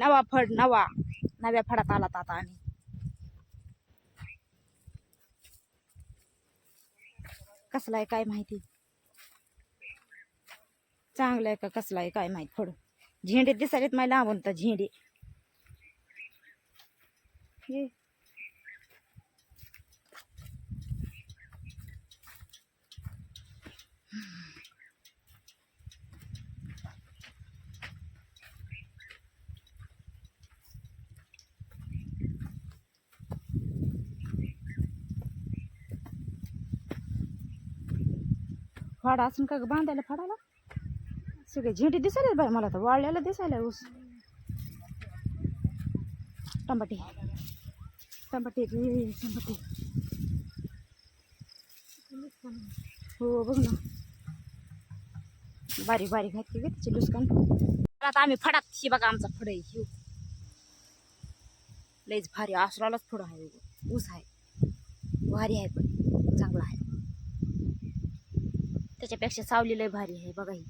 नवा फड नवा नव्या फडात आलात आता आम्ही. कसला आहे काय माहिती? चांगलं आहे का कसला आहे काय माहीत? फड झेंडे दिसायलेत माहिती लांबून तर झेंडे. फाडा असून का बांधायला फाडाला सगळे झेंडी दिसायला बाय मला तर वाळल्याला दिसायला ऊस. टमाटे टमाटे टमाटे. हो बघ ना. बारीक बारीक आहेत की ग त्याची लुसकान. आता आम्ही फडात. हे बघा आमचा फड आहे लईच लयच भारी आसरालाच फड आहे ऊस आहे. भारी आहे पण चांगला आहे. त्याच्यापेक्षा सावली लय भारी आहे बघा ही.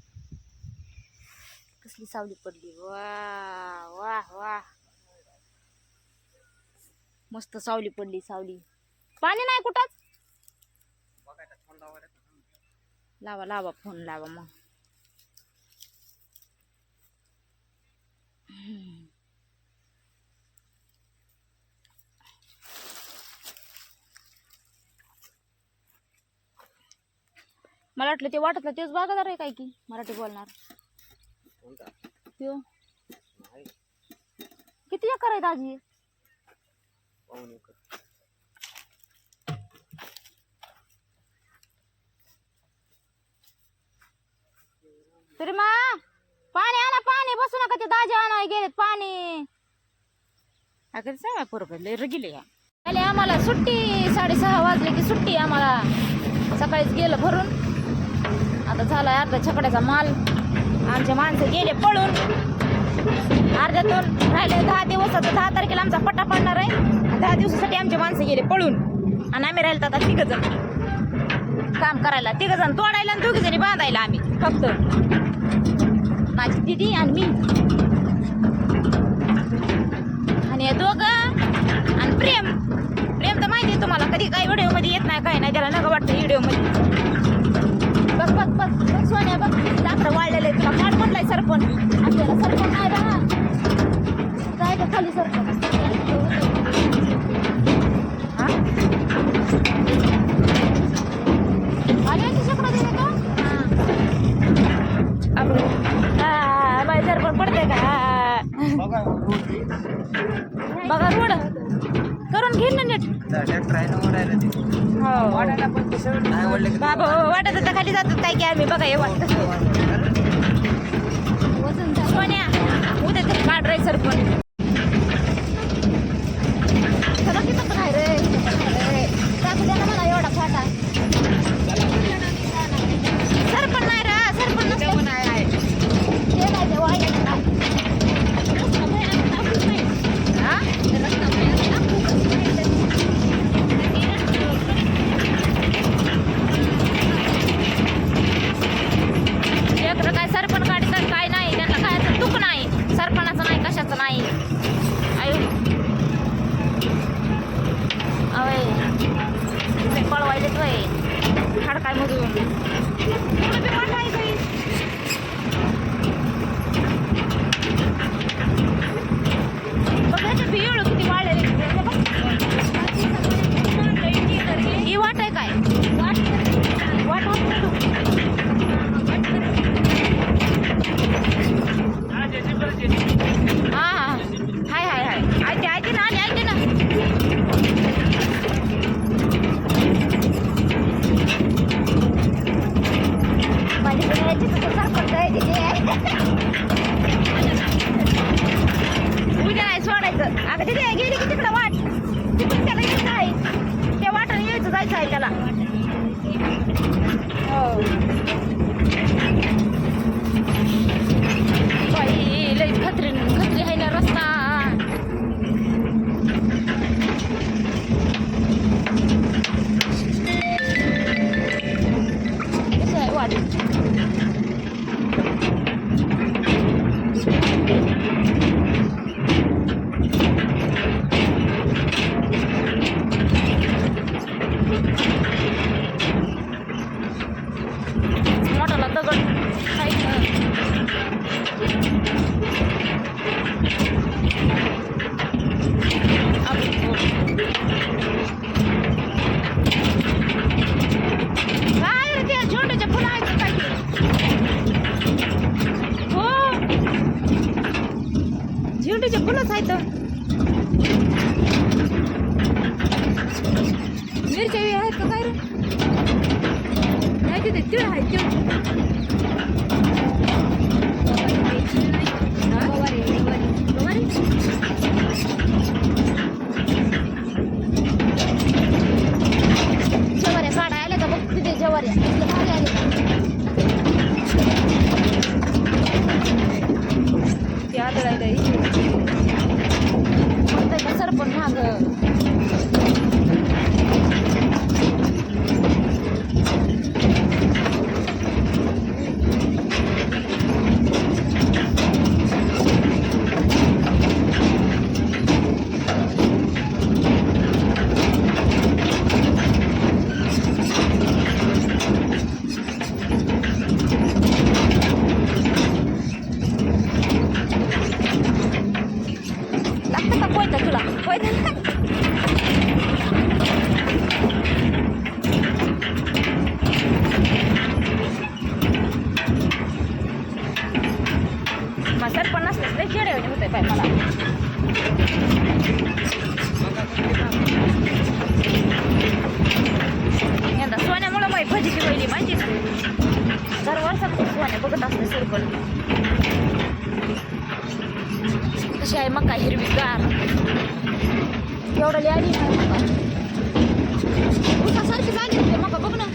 कसली सावली पडली. वा वा वा. मस्त सावली पडली सावली. पाणी नाही कुठंच लावा लावा फोन लावा मग. मला वाटलं ते वाटतलं तेच बागादार आहे काय की मराठी बोलणार. त्यो. किती एकर आहेत आजी? तरी मा पाणी आणा पाणी. बसू नका ते दाजे आणाय गेलेत पाणी. अगं सांगा बरोबर लय रगिले या आले आम्हाला सुट्टी साडेसहा वाजले की सुट्टी आम्हाला. सकाळीच गेलं भरून. आता झालाय अर्धा छकड्याचा माल. आमचे माणसं गेले पळून. अर्ध्यातून राहिले दहा दिवस आता दहा तारखेला आमचा पट्टा पडणार आहे. दहा दिवसासाठी आमचे माणसं गेले पळून. आणि आम्ही राहिलो आता तिघ जण काम करायला. तिघ जण तोडायला आणि दोघी जणी बांधायला आम्ही फक्त. माझी दिदी आणि मी. आणि दोघं आणि प्रेम. प्रेम तर माहिती आहे तुम्हाला कधी काही व्हिडिओमध्ये येत नाही काय नाही त्याला नका वाटतं व्हिडिओ सरपण आपल्याला सरपण नाही राहा काय ते खाली सरपण हा? का? हा. पडते का? बघा रोड. करून घेईन ना नीट. हो बाबा वाटत खाली जातात काय की आम्ही. बघा हे वाटत ಕರ್ಡ್ ಸರ್ ಸರ್ಕೊಂಡಿದ್ದೆ आहे. बघत असते सर्कल तशी आहे मका हिरवीगार. हिरवी कार एवढं लिहायला मका बघ ना.